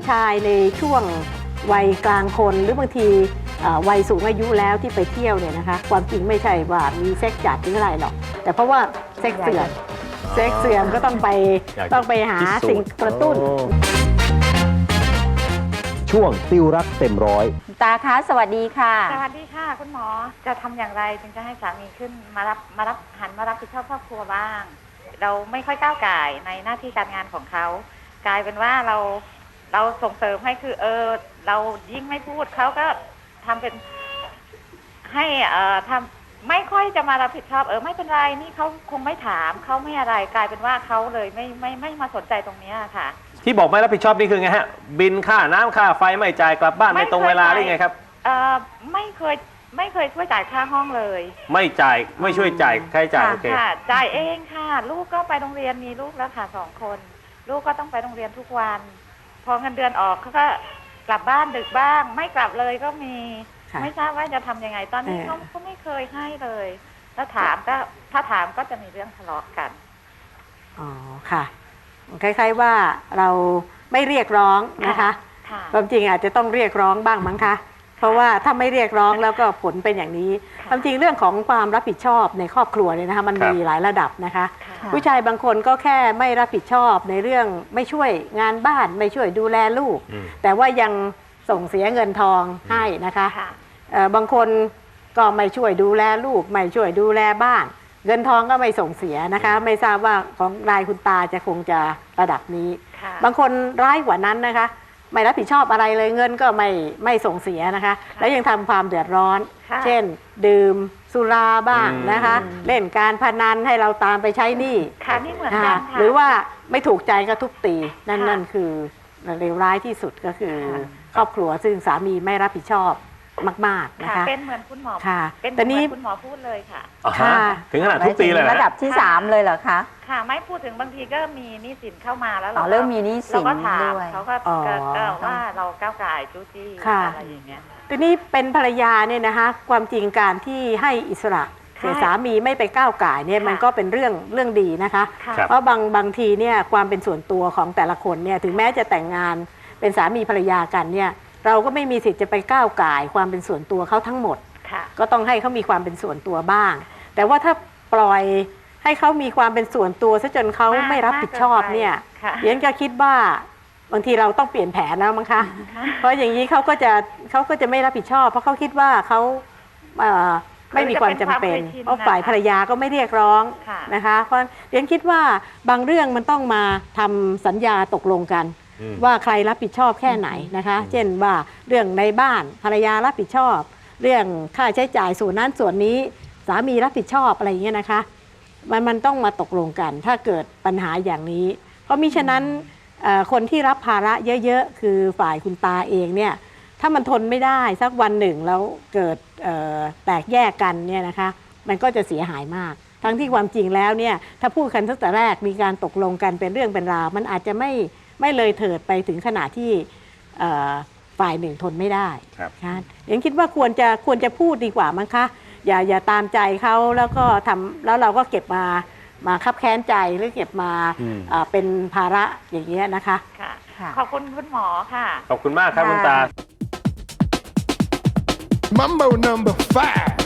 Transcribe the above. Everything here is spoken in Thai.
ผู้ชายในช่วงวัยกลางคนหรือบางทีเอ่อวัยสูงอายุแล้วที่ไปเที่ยวเนี่ยนะคะความจริงไม่ใช่ว่ามีเซ็กจัดหรืออะไรหรอก แต่เพราะว่าเซ็กเสื่อมเซ็กเสื่อมก็ต้องไปอยากจะต้องไปหาพิสูจน์สิ่งกระตุ้นโอ้ช่วงติวรักเต็มร้อย ตาคะสวัสดีค่ะ สวัสดีค่ะ คุณหมอจะทำอย่างไรจึงจะให้สามีขึ้นมารับมารับหันมารับผิดชอบครอบครัวบ้าง เราไม่ค่อยก้าวไก่ายในหน้าที่การงานของเขา กลายเป็นว่าเรา เราส่งเสริมให้คือ เออ เรายิ่งไม่พูดเขาก็ทำเป็น ให้เอ่อทำไม่ค่อยจะมารับผิดชอบเออไม่เป็นไรนี่เขาคงไม่ถามเขาไม่อะไรกลายเป็นว่าเขาเลยไม่ไม่ไม่มาสนใจตรงเนี้ยค่ะ ที่บอกไม่รับผิดชอบนี่คือไงฮะ บินค่าน้ำค่าไฟไม่จ่ายกลับบ้านไม่ตรงเวลาหรือไงครับ เออไม่เคยไม่เคยช่วยจ่ายค่าห้องเลยไม่จ่ายไม่ช่วยจ่ายค่าใช้จ่ายค่ะโอเค ค่ะจ่ายเองค่ะ ลูกก็ไปโรงเรียนมีลูกแล้วค่ะสองคน ลูกก็ต้องไปโรงเรียนทุกวัน พอเงินเดือนออกเขาก็กลับบ้านดึกบ้าง ไม่กลับเลยก็มี ค่ะไม่ทราบว่าจะทำยังไง ตอนนี้เออ เขาก็ไม่เคยให้เลยถ้าถามก็ถ้าถามก็จะมีเรื่องทะเลาะกัน อ๋อค่ะ คล้ายๆว่าเราไม่เรียกร้องนะคะค่ะ ความจริงอาจจะต้องเรียกร้องบ้างมั้งคะ เพราะว่าถ้าไม่เรียกร้องแล้วก็ผลเป็นอย่างนี้ค่ะความจริงเรื่องของความรับผิดชอบในครอบครัวเนี่ยนะคะมันครับมีหลายระดับนะคะค่ะค่ะผู้ชายบางคนก็แค่ไม่รับผิดชอบในเรื่องไม่ช่วยงานบ้านไม่ช่วยดูแลลูกอืมแต่ว่ายังส่งเสียเงินทองให้นะคะค่ะเอ่อบางคนก็ไม่ช่วยดูแลลูก ไม่ช่วยดูแลบ้าน เงินทองก็ไม่ส่งเสียนะคะ ไม่ทราบว่าของรายคุณตาจะคงจะระดับนี้ค่ะบางคนร้ายกว่านั้นนะคะ ไม่รับผิดชอบอะไรเลยเงินก็ไม่ไม่ส่งเสียนะคะ แล้วยังทำความเดือดร้อน ค่ะเช่น ดื่มสุราบ้างอืมนะคะเล่นการพนันให้เราตามไปใช้หนี้ค่ะนี่เหมือนอ่ากันค่ะ หรือว่าไม่ถูกใจก็ทุบตีนั่นค่ะนั่นคือเลวร้ายที่สุดก็คือ ค่ะ ครอบครัวซึ่งสามีไม่รับผิดชอบ มาก ๆ นะค่ะคะ เป็นเหมือนคุณหมอค่ะเป็นเหแต่มืนี่อนคุณหมอพูดเลยค่ะ อ่าฮะค่ะถึงขนาดทุบตีเลยหมายถึงนะระดับที่สามเลยเหรอคะค่ะ ไม่พูดถึงบางทีก็มีหนี้สินเข้ามาแล้วอ๋อก็เริ่มมีหนี้สินเราก็ถามด้วย เขาก็อ๋อก็ก็ว่าเราก้าวไก่ายจู้จี้ค่ะ อะไรอย่างเงี้ยทีนี้เป็นภรรยาเนี่ยนะคะ ความจริงการที่ให้อิสระค่ะเสียสามีไม่ไปก้าวก่ายเนี่ยค่ะ มันก็เป็นเรื่องเรื่องดีนะคะ ค่ะ ครับ เพราะบางบางทีเนี่ยความเป็นส่วนตัวของแต่ละคนเนี่ยถึงแม้จะแต่งงานเป็นสามีภรรยากันเนี่ย เราก็ไม่มีสิทธิ์จะไปก้าวก่ายความเป็นส่วนตัวเขาทั้งหมด ค่ะ ก็ต้องให้เขามีความเป็นส่วนตัวบ้าง แต่ว่าถ้าปล่อยให้เขามีความเป็นส่วนตัวซะจนเขามากไม่รับผิดชอบมากเกินไปเนี่ยค่ะ เรียนก็คิดว่าบางทีเราต้องเปลี่ยนแผนแล้วมั้งคะ ค่ะ เพราะอย่างนี้เขาก็จะเขาก็จะไม่รับผิดชอบ เพราะเขาคิดว่าเขาเอ่อไม่มีความจำเป็นเพราะฝ่ายภรรยาก็ไม่เรียกร้องค่ะ นะคะ เพราะเรียนคิดว่าบางเรื่องมันต้องมาทำสัญญาตกลงกันอืม ว่าใครรับผิดชอบแค่ไหนนะคะ เช่นว่าเรื่องในบ้านภรรยารับผิดชอบ เรื่องค่าใช้จ่ายส่วนนั้นส่วนนี้สามีรับผิดชอบอะไรอย่างเงี้ยนะคะมันมันต้องมาตกลงกัน ถ้าเกิดปัญหาอย่างนี้ เพราะมิฉะนั้นเอ่อคนที่รับภาระเยอะๆ คือฝ่ายคุณตาเองเนี่ยถ้ามันทนไม่ได้สักวันหนึ่งแล้วเกิดเอ่อแตกแยกกันเนี่ยนะคะ มันก็จะเสียหายมาก ทั้งที่ความจริงแล้วเนี่ยถ้าพูดกันตั้งแต่แรกมีการตกลงกันเป็นเรื่องเป็นราวมันอาจจะไม่ ไม่เลยเถิดไปถึงขนาดที่เอ่อฝ่ายหนึ่งทนไม่ได้ครับค่ะยังคิดว่าควรจะควรจะพูดดีกว่ามั้งคะ อย่าอย่าตามใจเขาแล้วก็ทำแล้วเราก็เก็บมามาคับแค้นใจหรือเก็บมาอืมอ่าเป็นภาระอย่างเงี้ยนะคะค่ะค่ะขอบคุณคุณหมอค่ะ ขอบคุณมากครับคุณตา Mambo number five.